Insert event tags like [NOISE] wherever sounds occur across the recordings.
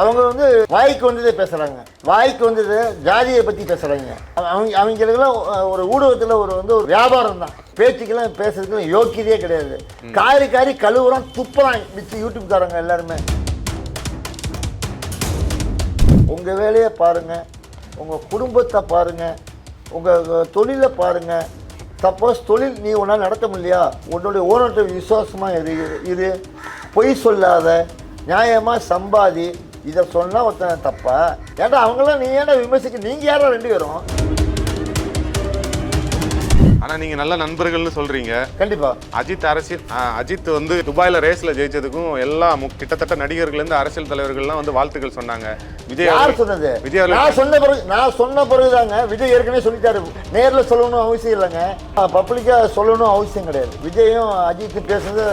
அவங்க வந்து வாய்க்கு வந்ததே பேசுறாங்க. வாய்க்கு வந்தது ஜாதியை பத்தி பேசுறாங்க. அவங்க அவங்களுக்கெல்லாம் ஒரு ஊடகத்துல ஒரு வந்து ஒரு வியாபாரம் தான். பேச்சுக்கெல்லாம் பேசுறதுக்கு யோக்கியதையே கிடையாது. காரி காரி கழுவுறான் துப்புறான் மிச்ச யூடியூப்காரங்க எல்லாருமே. உங்க வேலையை பாருங்க. உங்க குடும்பத்தை பாருங்க. உங்க தொழிலை பாருங்க. சப்போஸ் தொழில் நீ உன்னால் நடத்த முடியலையா? உன்னுடைய ஓனர்கிட்ட விசுவாசமா இரு இரு. பொய் சொல்லாத நியாயமா சம்பாதி இதை சொன்னா ஒருத்தன் தப்பா? ஏன்டா அவங்களாம் நீ ஏன்டா விமர்சிக்க? நீங்க யாரா ரெண்டு பேரும்? ஆனா நீங்க நல்ல நண்பர்கள்னு சொல்றீங்க. கண்டிப்பா. அஜித் அரசியல் அஜித் வந்து துபாயில ரேஸ்ல ஜெயிச்சதுக்கும் எல்லா கிட்டத்தட்ட நடிகர்கள் இருந்து அரசியல் தலைவர்கள்லாம் வந்து வாழ்த்துக்கள் சொன்னாங்க. விஜய் யார் சொன்னது? விஜய் நான் சொன்ன பிறகு நான் சொன்ன பிறகுதாங்க விஜய் ஏற்கனவே சொல்லிட்டாரு. நேர்ல சொல்லணும் அவசியம் இல்லைங்க. பப்ளிக்கா சொல்லணும் அவசியம் கிடையாது. விஜயும் அஜித் பேசுறது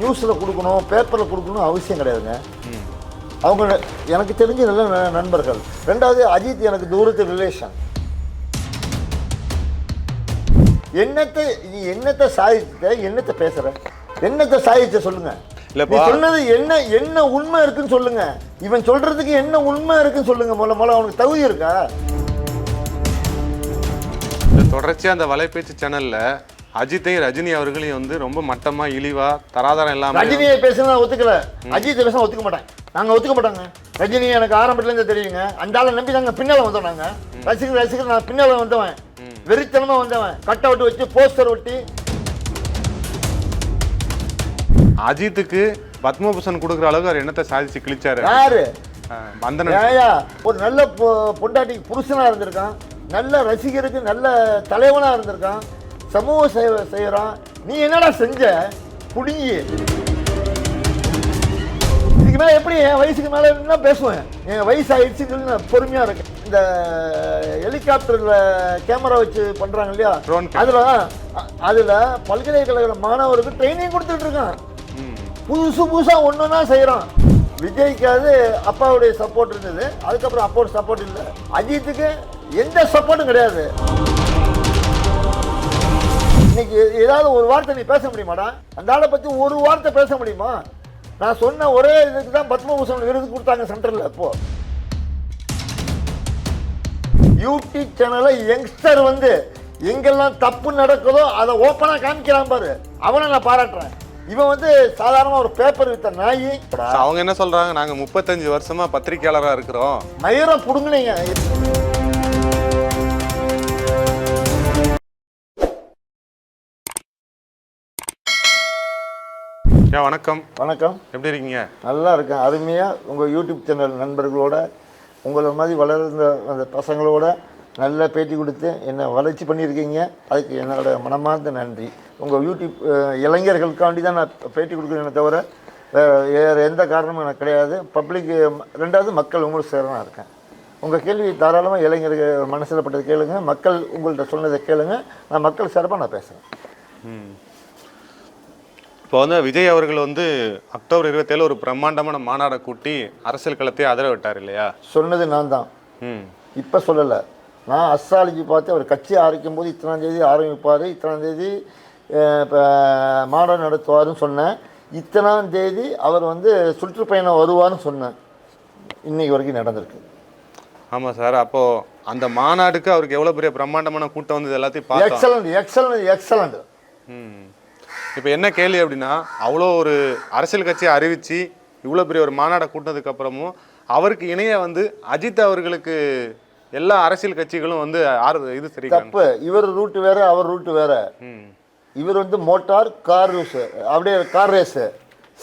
நியூஸ்ல கொடுக்கணும் பேப்பர்ல கொடுக்கணும் அவசியம் கிடையாதுங்க. அவங்க எனக்கு தெரிஞ்ச நல்ல நண்பர்கள். ரெண்டாவது அஜித் எனக்கு தூரத்து ரிலேஷன் என்னத்தை நீ என்னத்தை சாதித்த என்னத்தை பேசுற? என்னத்தை சாதிச்ச சொல்லுங்க. நீ. சொன்னது என்ன என்ன உண்மை இருக்குன்னு சொல்லுங்க. இவன் சொல்றதுக்கு என்ன உண்மை இருக்குன்னு சொல்லுங்க. முதல்ல முதல்ல அவனுக்கு தகுதி இருக்கா? இந்த தொடர்ச்சியா அந்த வலைபேச்சு சேனல்ல அஜித்தையும் ரஜினி அவர்களையும் வந்து ரொம்ப மட்டமா இழிவா தராதரம் இல்லாம ரஜினியை பேசுனா ஒத்துக்கல. அஜித் பேசினா ஒத்துக்க மாட்டேன் நாங்க ஒத்துக்க மாட்டாங்க. ரஜினி எனக்கு ஆரம்பத்துல இருந்து தெரியுங்க. அந்த ஆளை நம்பி நாங்க பின்னால வந்தோம் நாங்க. ரசிகர் ரசிகர் நான் பின்னால வந்தவன். வெறித்தனமா வந்தவன். கட் அவுட் வச்சு போஸ்டர் ஒட்டி. அஜித்துக்கு பத்மபூஷன் கொடுக்குற அளவுக்கு அவர் என்னத்தை சாதிச்சு கிழிச்சாரு? யாரு? ஒரு நல்ல பொண்டாட்டிக்கு புருஷனா இருந்திருக்கான். நல்ல ரசிகருக்கு நல்ல தலைவனா இருந்திருக்கான். சமூக சேவை செய்யறான் நீ என்னடா செஞ்ச? குடிங்கி இதுக்கு மேல எப்படி என் வயசுக்கு மேல என்ன பேசுவேன். என் வயசு ஆயிடுச்சுன்னு சொல்லி நான் பொறுமையா இருக்கேன். இந்த ஹெலிகாப்டர்ல கேமரா வச்சு பண்றாங்க இல்லையா. அதுல அதுல பல்கலைக்கழக மாணவருக்கு ட்ரைனிங் கொடுத்துட்டு இருக்கான். ம். புதுசு புதுசா ஒன்னொன்னா செய்யறான். விஜய்க்காவது அப்பாவுடைய சப்போர்ட் இருந்தது. அதுக்கப்புறம் அப்பாவோட சப்போர்ட் இல்லை. அஜித்துக்கு எந்த சப்போர்ட்டும் கிடையாது. இன்னைக்கு ஏதாவது ஒரு வார்த்தை நீ பேச முடியுமாடா? அந்த ஆளை பத்தி ஒரு வார்த்தை பேச முடியுமா? நான் சொன்ன ஒரே இதுக்கு தான் பத்மபூஷன் விருது கொடுத்தாங்க சென்டர்ல இப்போ. யூடியூப் சேனல்ல யங்ஸ்டர் வந்து எங்கெல்லாம் தப்பு நடக்குதோ அதை ஓப்பனா காமிக்கிறான் பாரு. அவனை நான் பாராட்டுறேன். இவன் வந்து சாதாரணமா ஒரு பேப்பர் வித்த நாயி. அவங்க என்ன சொல்றாங்க? நாங்க முப்பத்தஞ்சு வருஷமா பத்திரிக்கையாளரா இருக்கிறோம். மயிரம் புடுங்குனீங்க. ஏன் வணக்கம். வணக்கம். எப்படி இருக்கீங்க? நல்லா இருக்கேன். அருமையாக உங்கள் யூடியூப் சேனல் நண்பர்களோட உங்களை மாதிரி வளர்ந்த அந்த பசங்களோட நல்ல பேட்டி கொடுத்து என்னை வளர்ச்சி பண்ணியிருக்கீங்க. அதுக்கு என்னோட மனமார்ந்த நன்றி. உங்கள் யூடியூப் இளைஞர்களுக்காண்டி தான் நான் பேட்டி கொடுக்குறேனே தவிர வேறு வேறு எந்த காரணமும் எனக்கு கிடையாது. பப்ளிக் ரெண்டாவது மக்கள் உங்களுக்கு சேரனாக இருக்கேன். உங்கள் கேள்வி தாராளமாக இளைஞர்கள் மனசில் பட்டது கேளுங்க. மக்கள் உங்கள்கிட்ட சொன்னதை கேளுங்க. நான் மக்கள் சார்பாக நான் பேசுகிறேன். இப்போ வந்து விஜய் அவர்கள் வந்து அக்டோபர் இருபத்தேழு ஒரு பிரம்மாண்டமான மாநாடை கூட்டி அரசியல் களத்தை அதிர விட்டார் இல்லையா? சொன்னது நான் தான். ம். இப்போ சொல்லலை. நான் அஸ்ட்ராலஜி பார்த்து அவர் கட்சி ஆரம்பிக்கும் போது இத்தனாம் தேதி ஆரம்பிப்பார் இத்தனாம் தேதி இப்போ மாடம் நடத்துவாருன்னு சொன்னேன். இத்தனாம் தேதி அவர் வந்து சுற்றுப்பயணம் வருவார்னு சொன்னேன். இன்னைக்கு வரைக்கும் நடந்திருக்கு. ஆமாம் சார் அப்போ அந்த மாநாடுக்கு அவருக்கு எவ்வளோ பெரிய பிரம்மாண்டமான கூட்டம் வந்து எல்லாத்தையும் எக்ஸலண்ட் எக்ஸலண்ட் எக்ஸலண்ட் ம். இப்போ என்ன கேள்வி அப்படின்னா அவ்வளோ ஒரு அரசியல் கட்சியை அறிவிச்சு இவ்வளோ பெரிய ஒரு மாநாடை கூட்டினதுக்கு அப்புறமும் அவருக்கு இணைய வந்து அஜித் அவர்களுக்கு எல்லா அரசியல் கட்சிகளும் வந்து ஆறு இது சரிக்கிறாங்க தப்பு. இவர் ரூட்டு வேற அவர் ரூட்டு வேற. இவர் வந்து மோட்டார் கார் ரூஸு அப்படியே கார் ரேஸு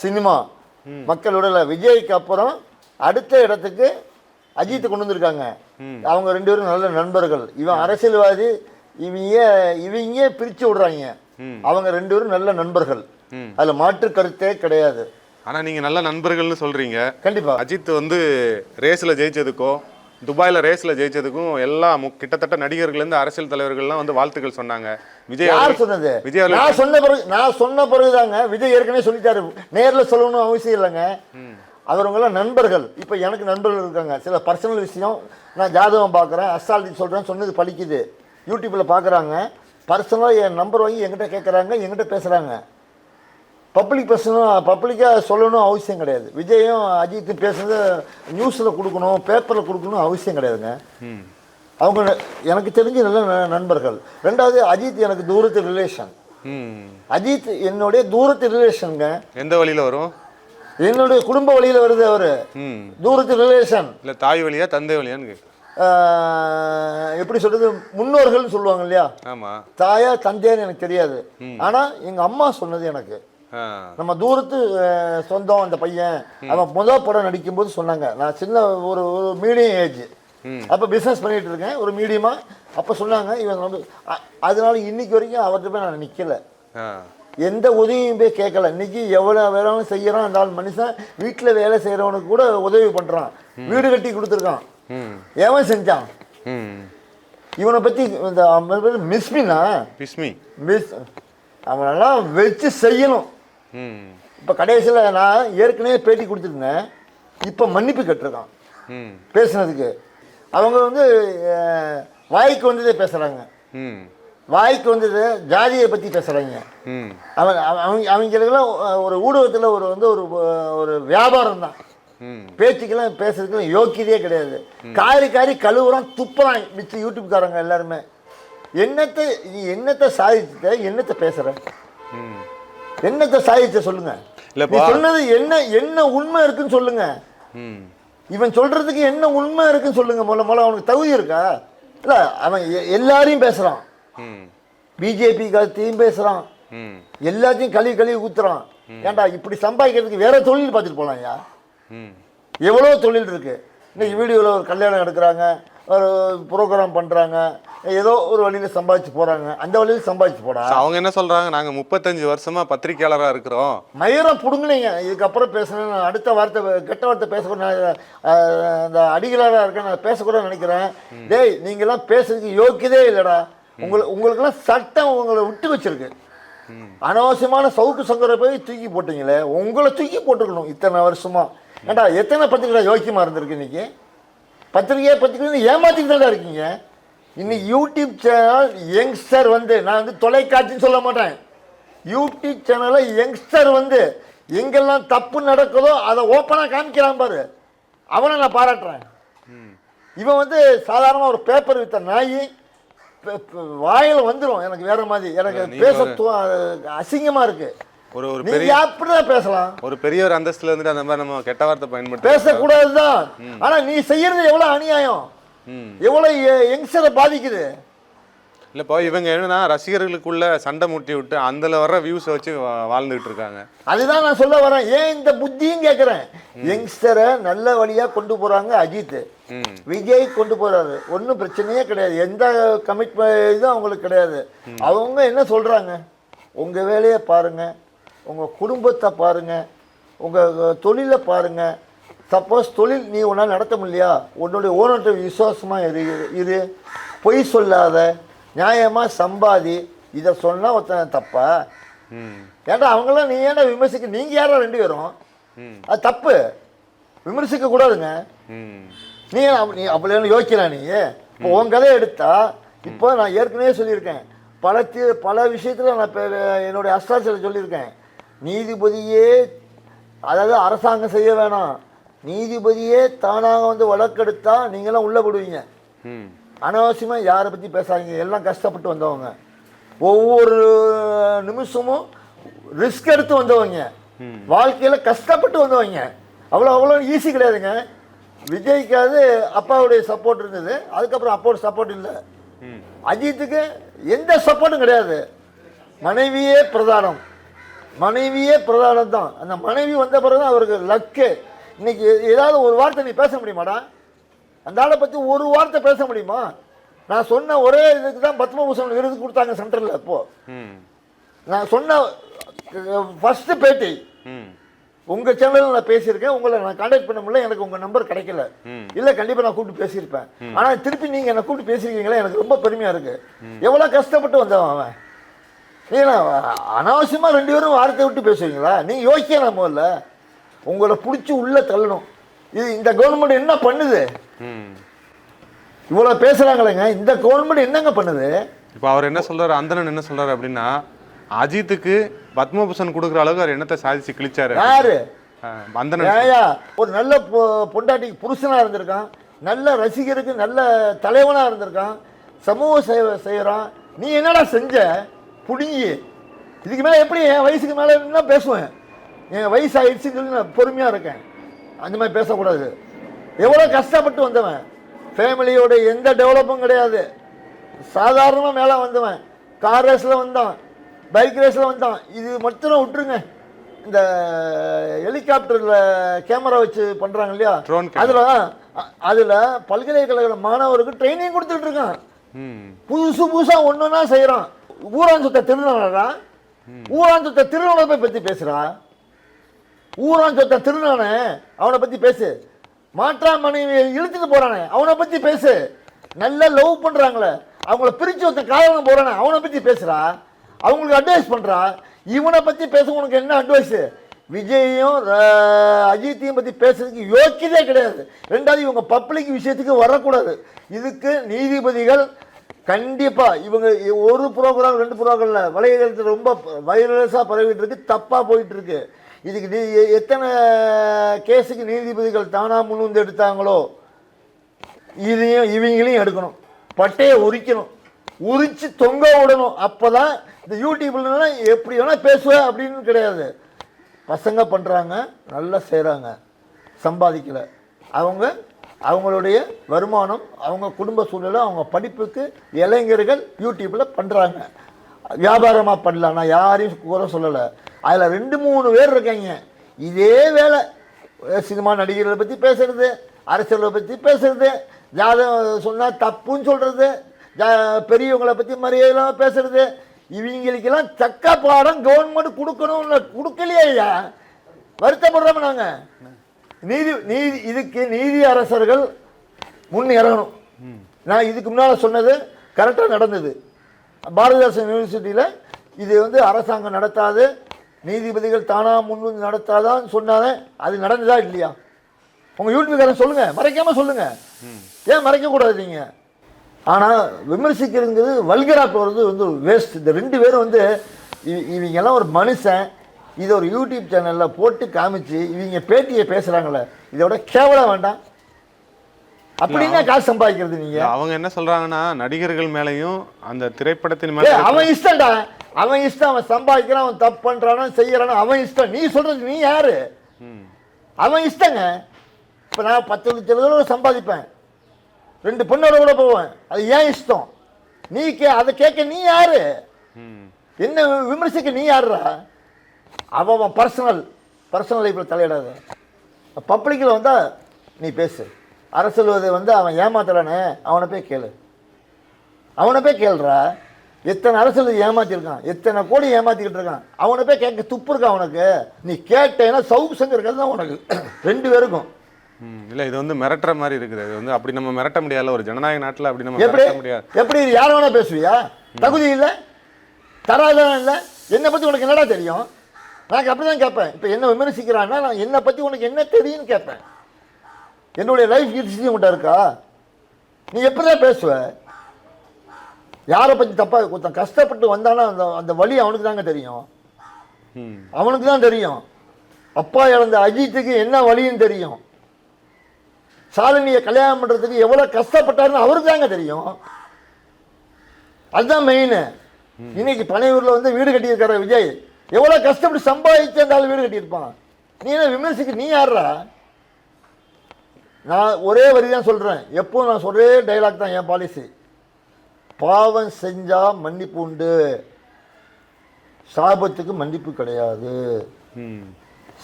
சினிமா. மக்களோட இல்ல. விஜய்க்கு அப்புறம் அடுத்த இடத்துக்கு அஜித்தை கொண்டு வந்திருக்காங்க. அவங்க ரெண்டு பேரும் நல்ல நண்பர்கள். இவன் அரசியல்வாதி இவங்க இவங்க பிரிச்சு விடுறாங்க. அவங்க ரெண்டு பேரும் நல்ல நண்பர்கள். அதுல மாற்று கருத்தே கிடையாது. ஆனால் நீங்கள் நல்ல நண்பர்கள்னு சொல்கிறீங்க கண்டிப்பா. அஜித் வந்து ரேஸில் ஜெயிச்சதுக்கோ துபாயில் ரேஸில் ஜெயிச்சதுக்கும் எல்லா கிட்டத்தட்ட நடிகர்கள்லேருந்து அரசியல் தலைவர்கள்லாம் வந்து வாழ்த்துக்கள் சொன்னாங்க. விஜய் யார் சொன்னது? விஜய் நான் சொன்ன பிறகு நான் சொன்ன பிறகுதாங்க விஜய் ஏற்கனவே சொல்லிட்டாரு. நேர்ல சொல்லணும் அவசியம் இல்லைங்க. அவருங்கெல்லாம் நண்பர்கள். இப்போ எனக்கு நண்பர்கள் இருக்காங்க. சில பர்சனல் விஷயம் நான் ஜாதகம் பார்க்குறேன் அஸ்ட்ராலஜி சொல்கிறேன் சொன்னது பலிக்குது. யூடியூப்பில் பார்க்குறாங்க. பர்சனலாக என் நம்பர் வாங்கி என்கிட்ட கேட்குறாங்க என்கிட்ட பேசுகிறாங்க பப்ளிக் பேசணும் பப்ளிக்காக சொல்லணும் அவசியம் கிடையாது. விஜயும் அஜித் பேசுனது நியூஸில் கொடுக்கணும் பேப்பரில் கொடுக்கணும் அவசியம் கிடையாதுங்க. ம். அவங்க எனக்கு தெரிஞ்ச நல்ல நண்பர்கள். ரெண்டாவது அஜித் எனக்கு தூரத்து ரிலேஷன் அஜித் என்னுடைய தூரத்து ரிலேஷனுங்க எந்த வழியில வரும்? என்னுடைய குடும்ப வழியில் வருது அவர். தூரத்து ரிலேஷன் இல்ல தாய் வழியா தந்தை வழியான்னு எப்படி சொல்றது முன்னோர்கள்னு சொல்லுவாங்க இல்லையா? தாயா தந்தையான்னு எனக்கு தெரியாது. ஆனால் எங்கள் அம்மா சொன்னது எனக்கு. நம்ம தூரத்து சொந்தம் அந்த பையன் அவன் முதல் படம் நடிக்கும்போது சொன்னாங்க. நான் சின்ன ஒரு ஒரு மீடியம் ஏஜ். அப்போ பிஸ்னஸ் பண்ணிட்டு இருக்கேன் ஒரு மீடியமா. அப்போ சொன்னாங்க இவன் வந்து அதனால இன்னைக்கு வரைக்கும் அவர்கிட்ட போய் நான் நிற்கல எந்த உதவியும் போய் கேட்கல இன்னைக்கு எவ்வளோ வேலையும் செய்யறான் அந்த ஆள் மனுஷன். வீட்டில் வேலை செய்கிறவனுக்கு கூட உதவி பண்ணுறான் வீடு கட்டி கொடுத்துருக்கான். எவன் செஞ்சான்? ம். இவனை பற்றி இந்த மிஸ்மினா பிஸ்மி மிஸ் அவனெல்லாம் வச்சு செய்யணும். ம். இப்போ கடைசியில் நான் ஏற்கனவே பேட்டி கொடுத்துருந்தேன். இப்போ மன்னிப்பு கேட்டிருக்கான். ம். பேசுனதுக்கு. அவங்க வந்து வாய்க்கு வந்ததே பேசுகிறாங்க ம். வாய்க்கு வந்தது ஜாதியை பற்றி பேசுகிறாங்க ம். அவன் அவங்க அவங்களுக்கெல்லாம் ஒரு ஊடகத்தில் ஒரு வந்து ஒரு ஒரு வியாபாரம் தான். ம் பேச்சுக்கெல்லாம் பேசுறதுக்கெல்லாம் யோக்கியதே கிடையாது. காரி காரி கழுவுறான் துப்புறான். மிச்ச யூடியூப்காரங்க எல்லாருமே. என்னத்தை நீ என்னத்தை சாதிச்சுட்ட என்னத்தை பேசுற? என்னத்தை சாதிச்ச சொல்லுங்க. சொன்னது என்ன என்ன உண்மை இருக்குன்னு சொல்லுங்க. இவன் சொல்றதுக்கு என்ன உண்மை இருக்குன்னு சொல்லுங்க. முதல்ல முதல்ல அவனுக்கு தகுதி இருக்கா? இல்ல அவன் எல்லாரையும் பேசுறான். பிஜேபி கருத்தையும் பேசுறான். எல்லாத்தையும் கழுவி கழுவி ஊத்துறான். ஏன்டா இப்படி சம்பாதிக்கிறதுக்கு வேற தொழில் பார்த்துட்டு போலாம்யா? ம் எவ்வளோ தொழில் இருக்கு? இன்னைக்கு வீடியோவில் ஒரு கல்யாணம் எடுக்கிறாங்க ஒரு ப்ரோக்ராம் பண்ணுறாங்க ஏதோ ஒரு வழியில் சம்பாதிச்சு போகிறாங்க அந்த வழியில் சம்பாதிச்சு போடா. அவங்க என்ன சொல்றாங்க? நாங்க முப்பத்தஞ்சு வருஷமா பத்திரிக்கையாளரா இருக்கிறோம். மயிரம் பிடுங்குனீங்க. இதுக்கப்புறம் நான் அடுத்த வார்த்தை கெட்ட வார்த்தை பேசக்கூட அந்த அடிகளாராக இருக்கேன் நான் பேசக்கூட நினைக்கிறேன். டேய் நீங்களாம் பேசுறதுக்கு யோக்கியதே இல்லைடா. உங்களுக்கு உங்களுக்கெல்லாம் சட்டம் உங்களை விட்டு வச்சிருக்கு. அனாவசியமான சவுக்கு சங்கரை போய் தூக்கி போட்டீங்களே. உங்களை தூக்கி போட்டுக்கணும் இத்தனை வருஷமா. ஏண்டா எத்தனை பத்திரிக்கை யோக்கியமாக இருந்திருக்கு இன்னைக்கு? பத்திரிகையை பத்திரிக்கை ஏமாத்திட்டு தான் இருக்கீங்க. இன்னைக்கு யூடியூப் சேனல் யங்ஸ்டர் வந்து நான் வந்து தொலைக்காட்சின்னு சொல்ல மாட்டேன். யூடியூப் சேனலில் யங்ஸ்டர் வந்து எங்கெல்லாம் தப்பு நடக்குதோ அதை ஓப்பனாக காமிக்கிறான் பாரு. அவனை நான் பாராட்டுறேன். இவன் வந்து சாதாரணமாக ஒரு பேப்பர் வித்த நாய் வாயில் வந்துடும் எனக்கு வேற மாதிரி. எனக்கு பேச ஒரு- து- அசிங்கமா இருக்கு. ஒரு ஒரு பெரிய அப்படிதான் பேசலாம்? ஒரு பெரிய ஒரு அந்தஸ்துல இருந்துட்டு அந்த மாதிரி நம்ம கெட்ட வார்த்தை பயன்படுத்த பேசக்கூடாதுதான். ஆனா நீ செய்யறது எவ்வளவு அநியாயம்? எவ்வளவு யங்ஸ்டரை பாதிக்குது? இல்லப்பா இவங்க என்னன்னா ரசிகர்களுக்குள்ள சண்டை முட்டி விட்டு அதுல வர்ற வியூஸை வச்சு வாழ்ந்துகிட்டு இருக்காங்க. அதுதான் நான் சொல்ல வரேன். ஏன் இந்த புத்தியும் கேட்குறேன் யங்ஸ்டரை நல்ல வழியா கொண்டு போறாங்க அஜித். விஜய் கொண்டு போறாரு. ஒன்றும் பிரச்சனையே கிடையாது. எந்த கமிட்மெண்ட் இதுவும் அவங்களுக்கு கிடையாது. அவங்க என்ன சொல்றாங்க? உங்க வேலையை பாருங்க. உங்க குடும்பத்தை பாருங்க. உங்க தொழிலை பாருங்க. சப்போஸ் தொழில் நீ ஒன்றால் நடத்த முடியலையா? உன்னுடைய ஓனர்கிட்ட விசுவாசமா இரு இரு பொய் சொல்லாத நியாயமா சம்பாதி. இதை சொன்னா ஒருத்தன் தப்பா? ம். ஏன்டா அவங்களாம் நீ ஏன்டா விமர்சிக்க? நீங்க யாரா ரெண்டு பேரும்? அது தப்பு. விமர்சிக்க கூடாதுங்க. நீ நீ அப்படி யோசிக்கலாம் நீ? இப்போ உன் கதையை எடுத்தா இப்போ நான் ஏற்கனவே சொல்லியிருக்கேன். பல பல விஷயத்தில் நான் என்னுடைய அஸ்ட்ராச்சரில் சொல்லியிருக்கேன். நீதிபதியே அதாவது அரசாங்கம் செய்ய வேணாம். நீதிபதியே தானாக வந்து வழக்கெடுத்தா நீங்களாம் உள்ளே போடுவீங்க. அனாவசியமாக யாரை பற்றி பேசாதீங்க. எல்லாம் கஷ்டப்பட்டு வந்தவங்க. ஒவ்வொரு நிமிஷமும் ரிஸ்க் எடுத்து வந்தவங்க. வாழ்க்கையில் கஷ்டப்பட்டு வந்தவங்க. அவ்வளோ அவ்வளோ ஈஸி கிடையாதுங்க. விஜய்க்காவது அப்பாவுடைய சப்போர்ட் இருந்தது. அதுக்கப்புறம் அப்பாவோட சப்போர்ட் இல்லை. அஜித்துக்கு எந்த சப்போர்ட்டும் கிடையாது. மனைவியே பிரதானம். மனைவியே பிரதானம் தான். அந்த மனைவி வந்த பிறகு தான் அவருக்கு லக்கு. இன்னைக்கு ஏதாவது ஒரு வார்த்தை நீ பேச முடியுமாடா? அந்த ஆளை பற்றி ஒரு வார்த்தை பேச முடியுமா? நான் சொன்ன ஒரே இதுக்கு தான் பத்மபூஷன் விருது கொடுத்தாங்க சென்டரில் இப்போ. நான் சொன்ன ஃபஸ்ட்டு பேட்டி. உங்கள் சேனலில் நான் பேசியிருக்கேன். உங்களை நான் கான்டாக்ட் பண்ண முடியல. எனக்கு உங்கள் நம்பர் கிடைக்கல. இல்லை கண்டிப்பாக நான் கூப்பிட்டு பேசியிருப்பேன். ஆனால் திருப்பி நீங்கள் என்னை கூப்பிட்டு பேசியிருக்கீங்களே எனக்கு ரொம்ப பெருமையாக இருக்குது எவ்வளோ கஷ்டப்பட்டு வந்தவன் அவன்? நீங்க அனாவசியமாக ரெண்டு பேரும் வார்த்தை விட்டு பேசுவீங்களா? நீங்கள் யோசிக்கலாம் முதல்ல. உங்களை பிடிச்சி உள்ளே தள்ளணும். இது இந்த கவர்மெண்ட் என்ன பண்ணுது? இவ்வளோ பேசுகிறாங்களேங்க இந்த கவர்மெண்ட் என்னங்க பண்ணுது? இப்போ அவர் என்ன சொல்றாரு? அந்தணன் என்ன சொல்றாரு அப்படின்னா அஜித்துக்கு பத்மபூஷன் கொடுக்குற அளவுக்கு அவர் என்னத்தை சாதிச்சு கிழிச்சாரு. யாரு? ஒரு நல்ல பொண்டாட்டிக்கு புருஷனா இருந்திருக்கான். நல்ல ரசிகருக்கு நல்ல தலைவனா இருந்திருக்கான். சமூக சேவை செய்கிறான் நீ என்னடா செஞ்ச? புடுங்கி. இதுக்கு மேலே எப்படி என் வயசுக்கு மேலே என்ன பேசுவேன்? என் வயசு ஆயிடுச்சுன்னு சொல்லி நான் பொறுமையாக இருக்கேன். அந்த மாதிரி பேசக்கூடாது. எவ்வளோ கஷ்டப்பட்டு வந்தவன். ஃபேமிலியோட எந்த டெவலப்பும் கிடையாது. சாதாரணமாக மேலே வந்தவன். கார் ரேஸில் வந்தான். பைக் ரேஸில் வந்தான். இது மட்டும் விட்டுருங்க. இந்த ஹெலிகாப்டரில் கேமரா வச்சு பண்ணுறாங்க இல்லையா. அதில் அதில் பல்கலைக்கழக மாணவருக்கு ட்ரைனிங் ம். புதுசு புதுசாக ஒன்று ஒன்றா செய்கிறான் ஊராஞ்சொத்த திருநாளா ஊராஞ்சொத்த திருநாளை பற்றி பேசுகிறா ஊராஞ்சொத்த திருநானே அவனை பற்றி பேசு. மாற்றா மனைவியை இழுத்துட்டு போகிறானே அவனை பற்றி பேசு. நல்லா லவ் பண்ணுறாங்களே அவங்கள பிரித்து ஒருத்த காரணம் போகிறானே அவனை பற்றி பேசுகிறா அவங்களுக்கு அட்வைஸ் பண்ணுறா இவனை பற்றி பேச உனக்கு என்ன அட்வைஸு விஜயையும் அஜித்தையும் பற்றி பேசுறதுக்கு யோக்கியதே கிடையாது. ரெண்டாவது இவங்க பப்ளிக் விஷயத்துக்கு வரக்கூடாது. இதுக்கு நீதிபதிகள் கண்டிப்பா. இவங்க ஒரு ப்ரோக்ராம் ரெண்டு ப்ரோக்ராம்ல வலைதளத்தில் ரொம்ப வைரலஸாக பரவிட்டு இருக்கு. தப்பாக போயிட்டு இருக்கு. இதுக்கு நீ எத்தனை கேஸுக்கு நீதிபதிகள் தானாக முன் வந்து எடுத்தாங்களோ இதையும் இவங்களையும் எடுக்கணும். பட்டையை உரிக்கணும். உரிச்சு தொங்க விடணும். அப்போ தான் இந்த யூடியூப்ல எப்படி வேணால் பேசுவேன் அப்படின்னு கிடையாது. பசங்க பண்ணுறாங்க நல்லா செய்கிறாங்க சம்பாதிக்கலை. அவங்க அவங்களுடைய வருமானம் அவங்க குடும்ப சூழ்நிலை அவங்க படிப்புக்கு இளைஞர்கள் யூடியூப்பில் பண்ணுறாங்க வியாபாரமாக பண்ணலாம். நான் யாரையும் குறை சொல்லலை. அதில் ரெண்டு மூணு பேர் இருக்காங்க. இதே வேலை. சினிமா நடிகர்களை பற்றி பேசுகிறது அரசியலை பற்றி பேசுகிறது ஜாதகம் சொன்னால் தப்புன்னு சொல்கிறது ஜா பெரியவங்களை பற்றி மரியாதையெல்லாம் பேசுகிறது இவங்களுக்கெல்லாம் தக்க பாடம் கவர்மெண்ட் கொடுக்கணும்னு கொடுக்கலையே ஐயா. வருத்தப்படுறோம் நாங்கள் நீதி நீதி இதுக்கு நீதி அரசர்கள் முன் இறங்கணும். நான் இதுக்கு முன்னால் சொன்னது கரெக்டாக நடந்தது. பாரதிதாசன் யூனிவர்சிட்டியில் இது வந்து அரசாங்கம் நடத்தாது நீதிபதிகள் தானாக முன் வந்து நடத்தாதான்னு சொன்னாலே அது நடந்ததா இல்லையா? உங்கள் யூடியூப்காரன் சொல்லுங்கள் மறைக்காமல் சொல்லுங்கள் ஏன் மறைக்கக்கூடாது நீங்கள் ஆனால் விமர்சிக்கிறதுங்கிறது வல்கரா போகிறது வந்து வேஸ்ட் இந்த ரெண்டு பேரும் வந்து இவங்கெல்லாம் ஒரு மனுஷன். இதை ஒரு யூடியூப் சேனலில் போட்டு காமிச்சு இவங்க பேட்டியை பேசுகிறாங்களே இதோட கேவலம் வேண்டாம். அப்படின்னா காசு சம்பாதிக்கிறது நீங்கள் அவங்க என்ன சொல்றாங்கன்னா நடிகர்கள் மேலயும் அந்த திரைப்படத்தின் மேல அவன் இஷ்டம்டா. அவன் இஷ்டம் அவன் சம்பாதிக்கிறான் அவன் தப்பு பண்றானோ செய்யறானோ அவன் இஷ்டம். நீ சொல்றது நீ யாரு? ம். அவன் இஷ்டங்க. இப்போ நான் பத்து லட்சம் தடவை சம்பாதிப்பேன். ரெண்டு பொண்ணோட கூட போவேன். அது ஏன் இஷ்டம்? நீ கே அதை கேட்க நீ யாரு. என்ன விமர்சிக்க நீ யாருடா அவன் பர்சனல் பர்சனல் லைஃப்பில் தலையிடாத. பப்ளிக்கில் வந்தால் நீ பேசு. அரசியல்வாதி வந்து அவன் ஏமாத்துறானே அவனை போய் கேளு. அவனை போய் கேளுடா. எத்தனை அரசியல் ஏமாத்திருக்கான்? எத்தனை கோடி ஏமாத்திக்கிட்டு இருக்கான்? அவனை போய் கேட்க துப்பு இருக்கா அவனுக்கு நீ கேட்டேன்னா சவுக்கு சங்கர் கதை தான் உனக்கு. [CLEARS THROAT] ரெண்டு பேருக்கும். இல்ல இது வந்து மிரட்டுற மாதிரி இருக்குது. இது வந்து அப்படி நம்ம மிரட்ட முடியாதுல ஒரு ஜனநாயக நாட்டுல அப்படி நம்ம எப்படி? மிரட்ட முடியாது. எப்படி? யாரை வேணா பேசுவியா? தகுதி இல்லை? தராதான் இல்லை? என்னை பற்றி உனக்கு என்னடா தெரியும்? நான் அப்படி தான் கேட்பேன். இப்போ என்ன விமர்சிக்கிறான்னா நான் என்னை பற்றி உனக்கு என்ன தெரியும்னு கேட்பேன். என்னுடைய லைஃப் ஹிஸ்ட்ரி உன்ட்ட இருக்கா? நீ எப்படி தான் பேசுவ? யாரை பற்றி தப்பாக ஒருத்தன் கஷ்டப்பட்டு வந்தானா அந்த அந்த வழி அவனுக்கு தாங்க தெரியும். அவனுக்கு தான் தெரியும். அப்பா இழந்த அஜித்துக்கு என்ன வழின்னு தெரியும். சாலினியை கல்யாணம் பண்ணுறதுக்கு எவ்வளோ கஷ்டப்பட்டாருன்னு அவருக்கு தாங்க தெரியும். அதுதான் மெயின் இன்னைக்கு பனையூரில் வந்து வீடு கட்டியிருக்கார விஜய் எவ்வளோ கஷ்டப்பட்டு சம்பாதிச்சு அந்த ஆள் வீடு கட்டியிருப்பான். நீ என்ன விமர்சிக்க நீ யாருடா நான் ஒரே வரி தான் சொல்கிறேன் எப்போ நான் ஒரே டைலாக் தான் என் பாலிசி பாவம் செஞ்சா மன்னிப்பு உண்டு. சாபத்துக்கு மன்னிப்பு கிடையாது.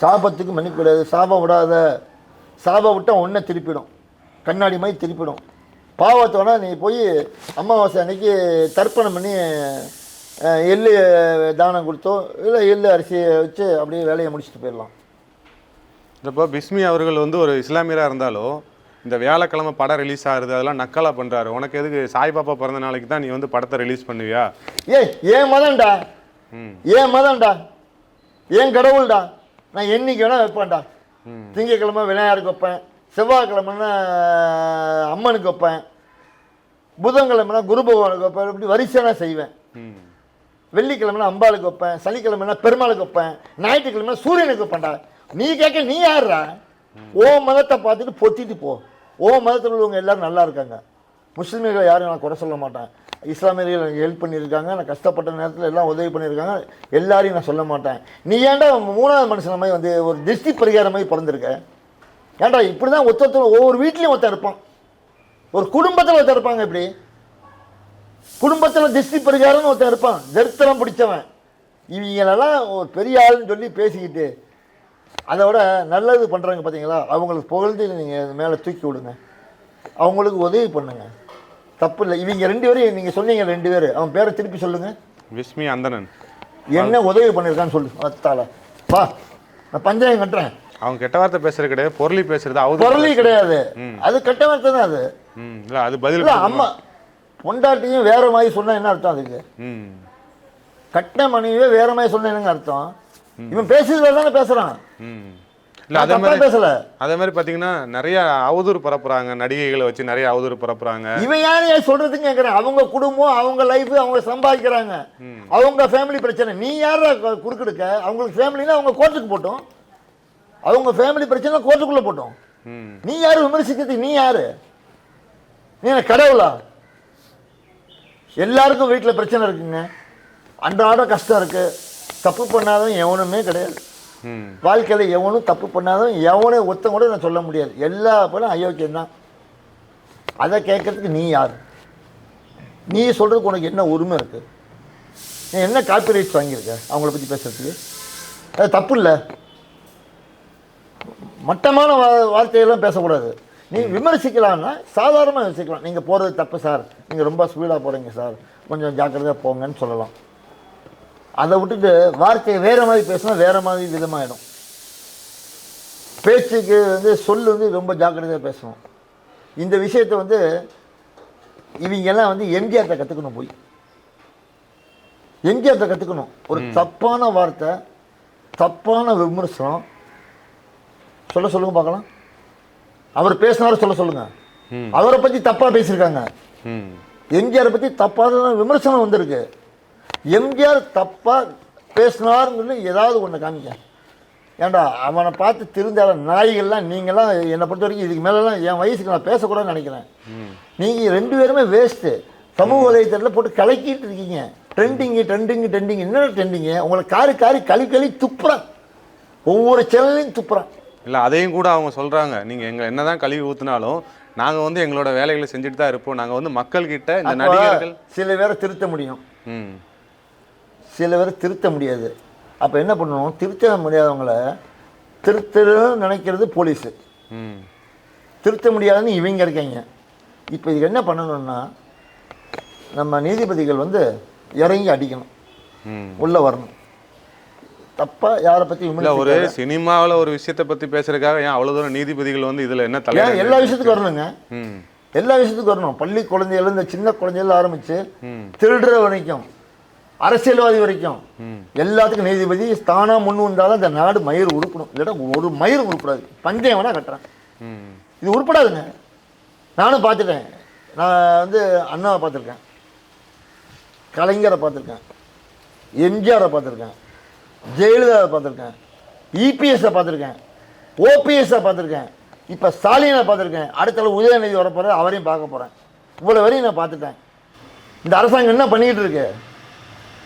சாபத்துக்கு மன்னிப்பு கிடையாது. சாபம் விடாத. சாபம் விட்டால் ஒன்றை திருப்பிடும். கண்ணாடி மாதிரி திருப்பிடும். பாவத்தோட நீ போய் அமாவாசை அன்னைக்கு தர்ப்பணம் பண்ணி எள்ளு தானம் கொடுத்தோ இல்லை எள்ளு அரிசியை வச்சு அப்படியே வேலையை முடிச்சுட்டு போயிடலாம். இப்போ பிஸ்மி அவர்கள் வந்து ஒரு இஸ்லாமியரா இருந்தாலும் இந்த வியாழக்கிழமை படம் ரிலீஸ் ஆகுது அதெல்லாம் நக்கலா பண்றாரு. உனக்கு எதுக்கு சாய்பாபா பிறந்த நாளைக்கு தான் நீ வந்து படத்தை ரிலீஸ் பண்ணுவியா? ஏய் ஏன் மதம்டா ஏன் மதம்டா ஏன் கடவுள்டா. நான் என்னைக்கு வேணால் வைப்பேன்டா. திங்கக்கிழமை விநாயகருக்கு வைப்பேன். செவ்வாய்க்கிழமைனா அம்மனுக்கு வைப்பேன். புதன்கிழமைனா குரு பகவானுக்கு வைப்பேன். இப்படி வரிசையாக செய்வேன். வெள்ளிக்கிழமைனா அம்பாளுக்கு வைப்பேன் சனிக்கிழமைனா பெருமாளுக்கு வைப்பேன் ஞாயிற்றுக்கிழமை சூரியனுக்கு வைப்பேன்டா. நீ கேட்க நீ யாருடா ஓ மதத்தை பார்த்துட்டு பொத்திட்டு போ. ஓ மதத்தில் உள்ளவங்க எல்லாரும் நல்லா இருக்காங்க. முஸ்லீம்களை யாரும் நான் குறை சொல்ல மாட்டேன். இஸ்லாமியர்கள் எனக்கு ஹெல்ப் பண்ணியிருக்காங்க. நான் கஷ்டப்பட்ட நேரத்தில் எல்லாம் உதவி பண்ணியிருக்காங்க. எல்லாரையும் நான் சொல்ல மாட்டேன். நீ ஏன்டா மூணாவது மனுஷன மாதிரி வந்து ஒரு திருஷ்டி பரிகாரம் மாதிரி பிறந்திருக்க? ஏன்டா இப்படி தான் ஒருத்தர் ஒவ்வொரு வீட்லேயும் ஒருத்தர் இருப்பான். ஒரு குடும்பத்தில் ஒருத்தர் இருப்பாங்க இப்படி. குடும்பத்தில் திருஷ்டி பரிகாரம்னு ஒருத்தன் இருப்பான். தரித்திரம் பிடிச்சவன். இவங்களெல்லாம் ஒரு பெரிய ஆளுன்னு சொல்லி பேசிக்கிட்டு அதை விட நல்லது பண்ணுறாங்க பார்த்தீங்களா அவங்களுக்கு புகழ்ந்து நீங்கள் மேலே தூக்கி விடுங்க. அவங்களுக்கு உதவி பண்ணுங்க. தப்பு இல்லை. இவங்க ரெண்டு பேரும் நீங்கள் சொன்னீங்க ரெண்டு பேர். அவன் பேரை திருப்பி சொல்லுங்கள் விஸ்மி அந்தணன். என்ன உதவி பண்ணியிருக்கான்னு சொல்லு. அத்தால. வா. நான் பஞ்சாயம் கட்டுறேன். அவங்க கெட்ட வார்த்தை பேசுறது கிடையாது. பொருளி பேசுறது அவரு பொருளி கிடையாது. அது கெட்ட வார்த்தை தான் அது. இல்ல அது பதில் அம்மா பொண்டாட்டியும் வேற மாதிரி சொன்னா என்ன அர்த்தம் அதுக்கு? ம். கட்ட மனைவியே வேற மாதிரி சொன்னா என்னங்க அர்த்தம்? இவன் பேசுறது வேற தானே பேசுறான். ம். இல்ல அதே மாதிரி பேசல. அதே மாதிரி பாத்தீங்கன்னா நிறைய அவதூறு பரப்புறாங்க நடிகைகளை வச்சு நிறைய அவதூறு பரப்புறாங்க. இவன் யார் சொல்றதுன்னு கேட்கறேன் அவங்க குடும்பம் அவங்க லைஃப் அவங்க சம்பாதிக்கிறாங்க. அவங்க ஃபேமிலி பிரச்சனை. நீ யாரா குறுக்கெடுக்க? அவங்களுக்கு ஃபேமிலினா அவங்க கோர்ட்டுக்கு போட்டோம். அவங்க ஃபேமிலி பிரச்சனை கோர்ட்டுக்குள்ள போட்டோம். நீ யாரு விமர்சிக்கிறதுக்கு நீ யாரு? நீ கடவுளா? எல்லாருக்கும் வீட்டில் பிரச்சனை இருக்குங்க. அன்றாட கஷ்டம் இருக்கு. தப்பு பண்ணாதவன் எவனுமே கிடையாது. வாழ்க்கையில் எவனும் தப்பு பண்ணாதவன் எவனே ஒருத்தன் கூட நான் சொல்ல முடியாது. எல்லா பேரும் அயோக்கியம்தான். அதை கேட்கறதுக்கு நீ யார்? நீ சொல்கிறதுக்கு உனக்கு என்ன உரிமை இருக்கு? நீ என்ன காப்பிரைட்ஸ் வாங்கியிருக்க? அவங்கள பற்றி பேசுறதுக்கு. அது தப்பு இல்லை. மட்டமான வா- வார்த்தையெல்லாம் பேசக்கூடாது. நீ விமர்சிக்கலாம்னா சாதாரணமாக விமர்சிக்கலாம் நீங்கள் போகிறது தப்பு சார். நீங்கள் ரொம்ப ஸ்பீடாக போகிறீங்க சார். கொஞ்சம் ஜாக்கிரதையாக போங்கன்னு சொல்லலாம். அதை விட்டுட்டு வார்த்தையை வேறு மாதிரி பேசினா வேறு மாதிரி விதமாயிடும். பேச்சுக்கு வந்து சொல் வந்து ரொம்ப ஜாக்கிரதையாக பேசணும். இந்த விஷயத்தை வந்து இவங்கெல்லாம் வந்து எம்ஜிஆர்ட்ட கற்றுக்கணும் போய். எம்ஜிஆர்ட்ட கற்றுக்கணும் ஒரு தப்பான வார்த்தை தப்பான விமர்சனம். சொல்ல சொல்லுங்க பார்க்கலாம். அவர் பேசினாரு சொல்ல சொல்லுங்க. அவரை பற்றி தப்பாக பேசியிருக்காங்க. எம்ஜிஆரை பற்றி தப்பான விமர்சனம் வந்திருக்கு. எம்ஜிஆர் தப்பாக பேசினாருன்னு ஏதாவது ஒன்று காமிக்க ஏன்டா அவனை பார்த்து திருந்தால நாய்கள்லாம் நீங்கள்லாம் என்னை பொறுத்த வரைக்கும் இதுக்கு மேலெல்லாம் என் வயசுக்கு நான் பேசக்கூடாதுன்னு நினைக்கிறேன். நீங்கள் ரெண்டு பேருமே வேஸ்ட்டு சமூக வலைத்தளத்தில் போட்டு கலக்கிட்டு இருக்கீங்க. ட்ரெண்டிங்கு ட்ரெண்டிங்கு ட்ரெண்டிங் என்ன ட்ரெண்டிங்கு உங்களை காரி காரி களி களி துப்புறான். ஒவ்வொரு சேனலையும் துப்புறான். இல்ல அதையும் கூட அவங்க சொல்றாங்க. நீங்க எங்க என்னதான் கழுவி ஊத்துனாலும் நாங்க வந்து எங்களோட வேலைகளை செஞ்சுட்டு தான் இருப்போம். நாங்க வந்து மக்கள் கிட்ட இந்த நடிகர்கள் சில பேரை திருத்த முடியும். ம். சில பேரை திருத்த முடியாது. அப்போ என்ன பண்ணணும்? திருத்த முடியாதவங்கள திருத்தணும்னு நினைக்கிறது போலீஸு. ம். திருத்த முடியாதுன்னு இவங்க இருக்காங்க. இப்போ இதுக்கு என்ன பண்ணணும்னா நம்ம நீதிபதிகள் வந்து இறங்கி அடிக்கணும். உள்ளே வரணும். தப்பாக யாரை பற்றி இல்ல ஒரு சினிமாவுல ஒரு விஷயத்தை பத்தி பேசுறதுக்காக ஏன் அவ்வளவு தூரம் நீதிபதிகள் வந்து இதுல என்ன தலையிட எல்லா விஷயத்துக்கும் வரணுங்க? எல்லா விஷயத்துக்கும் வரணும். பள்ளி குழந்தைகள் இந்த சின்ன குழந்தைகள் ஆரம்பித்து ம். திருடுற வரைக்கும் அரசியல்வாதி வரைக்கும் எல்லாத்துக்கும் நீதிபதி தானாக முன் வந்தாலும் இந்த நாடு மயிர் உருப்பணும் இல்லைன்னா ஒரு மயிர் உருப்படாது. பந்தயம் வேணால் கட்டுறேன்? இது உருப்படாதுங்க. நானும் பார்த்துட்டேன். நான் வந்து அண்ணாவை பார்த்துருக்கேன். கலைஞரை பார்த்துருக்கேன். எம்ஜிஆரை பார்த்துருக்கேன். ஜெயலலிதாவை பார்த்துருக்கேன். இபிஎஸ்ஸை பார்த்துருக்கேன். ஓபிஎஸ்ஸை பார்த்துருக்கேன். இப்போ ஸ்டாலினை பார்த்துருக்கேன். அடுத்த உதயநிதி வர போகிற அவரையும் பார்க்க போகிறேன் இவ்வளோ வரையும் நான் பார்த்துட்டேன். இந்த அரசாங்கம் என்ன பண்ணிக்கிட்டு இருக்கு?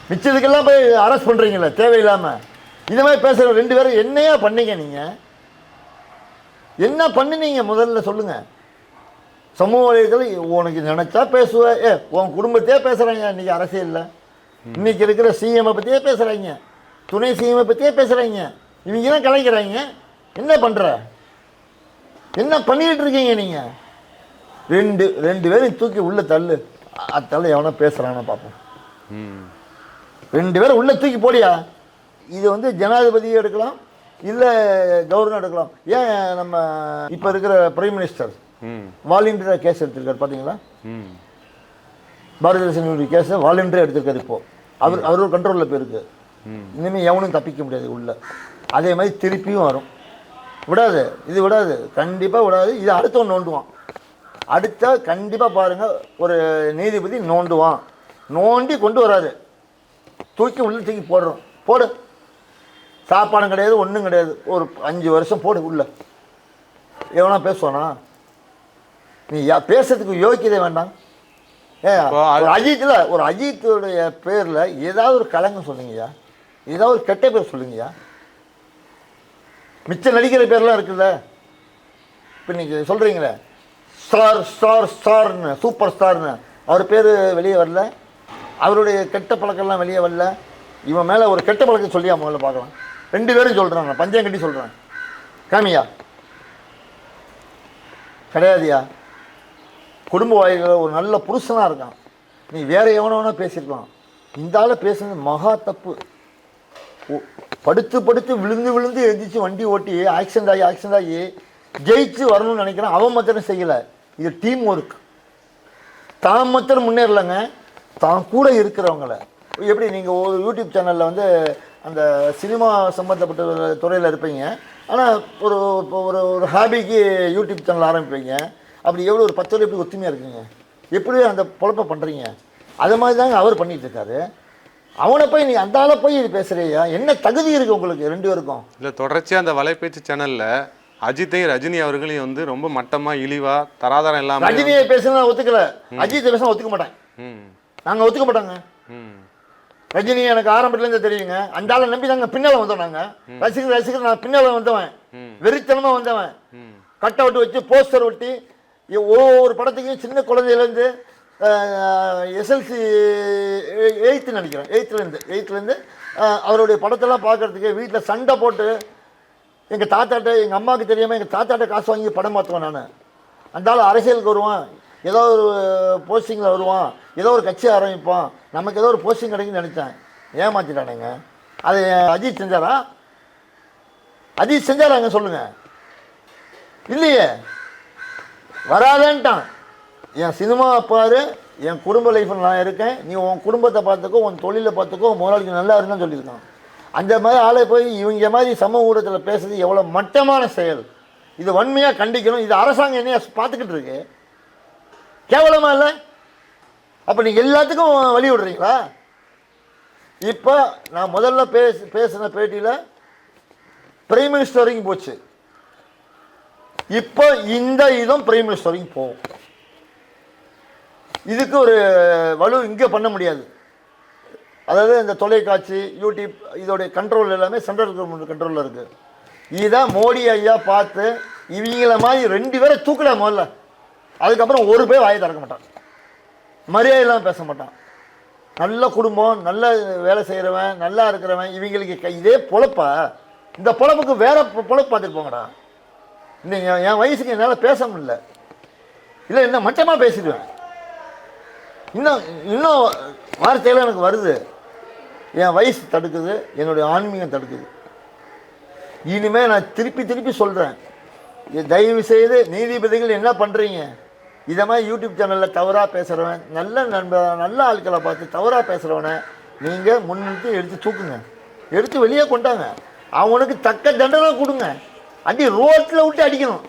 மிச்சதுக்கெல்லாம் போய் அரெஸ்ட் பண்ணுறீங்களே தேவையில்லாமல் இது மாதிரி பேசுகிற ரெண்டு பேரும் என்னையா பண்ணீங்க நீங்கள் என்ன பண்ணுனீங்க முதல்ல சொல்லுங்க. சமூக வலைதளத்தில் உனக்கு நினைச்சா பேசுவ. ஏ உன் குடும்பத்தையே பேசுகிறாங்க இன்னைக்கு அரசியலில். இன்னைக்கு இருக்கிற சிஎம்ஐ பற்றியே பேசுகிறாங்க துணை சிஎம்ஐ பற்றியே பேசுகிறாங்க இவங்க தான் கலைக்கிறாங்க என்ன பண்ணுற என்ன பண்ணிக்கிட்டு இருக்கீங்க நீங்கள் ரெண்டு ரெண்டு பேரும் தூக்கி உள்ள தள்ளு. அத்தால எவனா பேசுகிறான்னு பார்ப்போம் ரெண்டு பேரும் உள்ள தூக்கி போடியா? இது வந்து ஜனாதிபதி எடுக்கலாம் இல்லை கவர்னர் எடுக்கலாம். ஏன் நம்ம இப்போ இருக்கிற பிரைம் மினிஸ்டர் ம். வாலண்டியராக கேஸ் எடுத்திருக்காரு பார்த்தீங்களா ம். பாரதிய ஜனதா கேஸை வாலண்டியராக எடுத்திருக்காரு இப்போ. அவர் அவர் ஒரு கண்ட்ரோலில் போயிருக்கு. இனிமேல் எவனும் தப்பிக்க முடியாது உள்ள. அதே மாதிரி திருப்பியும் வரும். விடாது இது விடாது. கண்டிப்பாக விடாது. இது அடுத்தவன் நோண்டுவான். அடுத்த கண்டிப்பாக பாருங்கள் ஒரு நீதிபதி நோண்டுவான். நோண்டி கொண்டு வராரு. தூக்கி உள்ள தூக்கி போடுறோம். போடு. சாப்பாடும் கிடையாது ஒன்றும் கிடையாது. ஒரு அஞ்சு வருஷம் போடு உள்ள. எவனா பேசுவானா? நீ பேசுறதுக்கு யோக்கியதே வேண்டாம். ஏ ஒரு அஜித்தில் ஒரு அஜித்துடைய பேரில் ஏதாவது ஒரு கலங்கம் சொல்லுங்கய்யா ஏதாவது ஒரு கெட்ட பேர் சொல்லுங்கய்யா. மிச்ச நடிக்கிற பேர்லாம் இருக்குல்ல. இப்போ நீங்கள் சொல்கிறீங்களே ஸ்டார் ஸ்டார் ஸ்டார்னு சூப்பர் ஸ்டார்னு அவர் பேர் வெளியே வரல. அவருடைய கெட்ட பழக்கம்லாம் வெளியே வரல. இவன் மேலே ஒரு கெட்ட பழக்கம் சொல்லியா முதல்ல பார்க்கலாம். ரெண்டு பேரும் சொல்கிறாங்க பஞ்சம் கட்டி சொல்கிறேன் காமியா. கிடையாதுயா குடும்ப வாழ்க்கையில் ஒரு நல்ல புருஷனாக இருக்கான். நீ வேறு எவனோ பேசியிருக்கலாம். இந்த ஆளை பேசுனது மகா தப்பு. படுத்து படுத்து விழுந்து விழுந்து எழுந்திரிச்சு வண்டி ஓட்டி ஆக்சிடென்ட் ஆகி ஆக்சிடென்ட் ஆகி ஜெயிச்சு வரணும்னு நினைக்கிறேன். அவன் மாத்திரம் செய்யலை. இது டீம் ஒர்க் தான் மாத்திரம் முன்னேறலைங்க. தான் கூட இருக்கிறவங்கள. எப்படி நீங்கள் ஒரு யூடியூப் சேனலில் வந்து அந்த சினிமா சம்மந்தப்பட்ட துறையில் இருப்பீங்க. ஆனால் ஒரு இப்போ ஒரு ஒரு ஹாபிக்கு யூடியூப் சேனல் ஆரம்பிப்பீங்க. அப்படி எவ்வளோ ஒரு பத்து பேர் எப்படி ஒத்துமையாக இருக்குங்க? எப்படி அந்த பொழப்ப பண்ணுறீங்க அது மாதிரி தாங்க அவர் பண்ணிகிட்டு இருக்காரு. அவனை போய் நீ அந்த ஆளை போய் இது பேசுறியா? என்ன தகுதி இருக்குது உங்களுக்கு ரெண்டு பேருக்கும்? இல்லை தொடர்ச்சியாக அந்த வலைபேச்சு சேனல்ல அஜித்தையும் ரஜினி அவர்களையும் வந்து ரொம்ப மட்டமா இழிவா தராதரம் இல்லாம ரஜினியை பேசுனா ஒத்துக்கல. அஜித்தை பேசினா ஒத்துக்க மாட்டேன். ம். நாங்கள் ஒத்துக்க மாட்டோங்க. ம். ரஜினி எனக்கு ஆரம்பத்துலேருந்து தெரியுங்க. அந்த ஆளை நம்பி நாங்கள் பின்னால் வந்தோம் நாங்கள் ரசிகர் ரசிகர் நான் பின்னால் வந்தவன். ம். வெறித்தனமாக வந்தவன். கட் அவுட் வச்சு போஸ்டர் ஒட்டி ஒவ்வொரு படத்துக்கும் சின்ன குழந்தையிலேருந்து எஸ்எல்சி எயித்து நினைக்கிறேன். எயித்துலேருந்து எயித்துலேருந்து அவருடைய படத்தெல்லாம் பார்க்கறதுக்கு வீட்டில் சண்டை போட்டு எங்கள் தாத்தாட்ட எங்கள் அம்மாவுக்கு தெரியாமல் எங்கள் தாத்தாட்ட காசு வாங்கி படம் மாற்றுவேன் நான். அந்தாலும் அரசியலுக்கு வருவான். ஏதோ ஒரு போஸ்டிங்கில் வருவான். ஏதோ ஒரு கட்சி ஆரம்பிப்பான். நமக்கு ஏதோ ஒரு போஸ்டிங் கிடைக்குன்னு நினச்சேன். ஏமாத்திட்டானுங்க. அது அஜித் செஞ்சாரா? அஜித் செஞ்சாராங்க சொல்லுங்கள் இல்லையே. வராதேன்ட்டான். என் சினிமா பாரு என் குடும்ப லைஃப்பில் நான் இருக்கேன். நீ உன் குடும்பத்தை பார்த்துக்கோ உன் தொழிலை பார்த்துக்கோ முதலாளிக்கு நல்லா இருந்தான்னு சொல்லியிருக்கான். அந்த மாதிரி ஆளை போய் இவங்க மாதிரி சமூக ஊடகத்தில் பேசுறது எவ்வளோ மட்டமான செயல். இது வன்மையாக கண்டிக்கணும். இது அரசாங்கம் என்னைய பார்த்துக்கிட்டு இருக்கு. கேவலமாக இல்லை? அப்போ நீங்கள் எல்லாத்துக்கும் வழி விடுறீங்களா? இப்போ நான் முதல்ல பேச பேசின பேட்டியில் பிரைம் மினிஸ்டர் வரைக்கும் போச்சு. இப்போ இந்த இதுவும் பிரைம் மினிஸ்டர் வரைக்கும் போகும். இதுக்கு ஒரு வலு இங்கே பண்ண முடியாது. அதாவது இந்த தொலைக்காட்சி யூடியூப் இதோடைய கண்ட்ரோல் எல்லாமே சென்ட்ரல் கவர்மெண்ட் கண்ட்ரோலில் இருக்குது இதுதான் மோடி ஐயா பார்த்து இவங்கள மாதிரி ரெண்டு பேரை தூக்கலாம் முதல்ல. அதுக்கப்புறம் ஒரு பேர் வாயை திறக்க மாட்டான். மரியாதை இல்லாமல் பேச மாட்டான். நல்ல குடும்பம் நல்ல வேலை செய்கிறவன் நல்லா இருக்கிறவன் இவங்களுக்கு இதே பொழப்பா? இந்த பொழப்புக்கு வேற பொழப்பு பார்த்துட்டு போங்கடா. நீங்கள் என் வயசுக்கு என்னால் பேச முடியல. இல்லை என்ன மட்டமாக பேசிடுவேன்? இன்னும் இன்னும் வார்த்தையெல்லாம் எனக்கு வருது. என் வயசு தடுக்குது என்னுடைய ஆன்மீகம் தடுக்குது. இனிமேல் நான் திருப்பி திருப்பி சொல்கிறேன் தயவு செய்து நீதிபதிகள் என்ன பண்ணுறீங்க இதை மாதிரி யூடியூப் சேனலில் தவறாக பேசுகிறவன் நல்ல நண்பர் நல்ல ஆட்களை பார்த்து தவறாக பேசுகிறவனை நீங்கள் முன்னிறுத்தி எடுத்து தூக்குங்க. எடுத்து வெளியே கொண்டாங்க. அவனுக்கு தக்க தண்டனை கொடுங்க. அடி ரோட்டில் விட்டு அடிக்கணும்.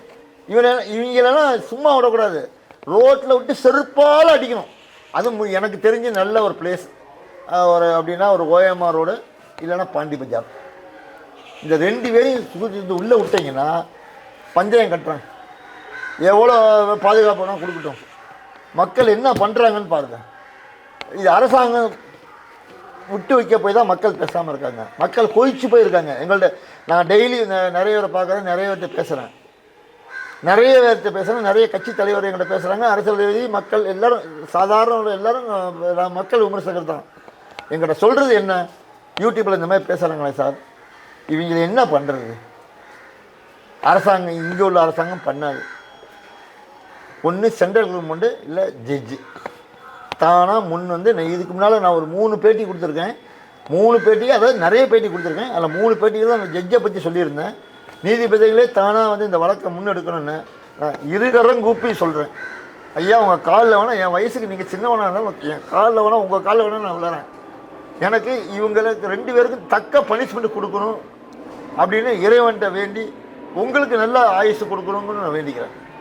இவனை இவங்களெல்லாம் சும்மா விடக்கூடாது. ரோட்டில் விட்டு செருப்பால் அடிக்கணும். அது எனக்கு தெரிஞ்ச நல்ல ஒரு பிளேஸ் ஒரு அப்படின்னா ஒரு ஓஎம்ஆர் ரோடு இல்லைன்னா பாண்டி பஜார். இந்த ரெண்டு பேரையும் சுற்றி உள்ளே விட்டீங்கன்னா பஞ்சயம் கட்டுறேன் எவ்வளோ பாதுகாப்பு வேணால் கொடுக்கட்டும். மக்கள் என்ன பண்ணுறாங்கன்னு பாருங்க. இது அரசாங்கம் விட்டு வைக்க போய் தான் மக்கள் பேசாமல் இருக்காங்க. மக்கள் கொதிச்சு போயிருக்காங்க. எங்கள்கிட்ட நான் டெய்லி நிறைய பேரை பார்க்குறேன் நிறைய பேர்கிட்ட பேசுகிறேன் நிறைய பேர்கிட்ட பேசுகிறேன் நிறைய கட்சி தலைவர் எங்கிட்ட பேசுகிறாங்க அரசியல்வாதி மக்கள் எல்லாரும் சாதாரண எல்லாரும் மக்கள் விமர்சகர் தான். எங்கிட்ட சொல்கிறது என்ன? யூடியூப்பில் இந்த மாதிரி பேசுகிறாங்களே சார். இவங்க என்ன பண்ணுறது அரசாங்கம் இங்கே உள்ள அரசாங்கம் பண்ணாது. ஒன்று சென்ட்ரல் கவர்மெண்ட்டு இல்லை ஜட்ஜு. தானாக முன் வந்து நான் இதுக்கு முன்னால் நான் ஒரு மூணு பேட்டி கொடுத்துருக்கேன். மூணு பேட்டி அதாவது நிறைய பேட்டி கொடுத்துருக்கேன். அதில் மூணு பேட்டியில் தான் அந்த ஜட்ஜை பற்றி சொல்லியிருந்தேன். நீதிபதிகளே தானாக வந்து இந்த வழக்கை முன்னெடுக்கணும்னு நான் இருகரம் கூப்பி சொல்கிறேன் ஐயா உங்கள் காலில் வேணால் என் வயசுக்கு நீங்கள் சின்னவனாக இருந்தாலும் என் காலில் வேணால் உங்கள் காலில் வேணால் நான் விளையாடுறேன். எனக்கு இவங்களுக்கு ரெண்டு பேருக்கும் தக்க பனிஷ்மெண்ட் கொடுக்கணும் அப்படின்னு இறைவன்கிட்ட வேண்டி உங்களுக்கு நல்ல ஆயுசு கொடுக்கணுங்கன்னு நான் வேண்டிக்கிறேன்.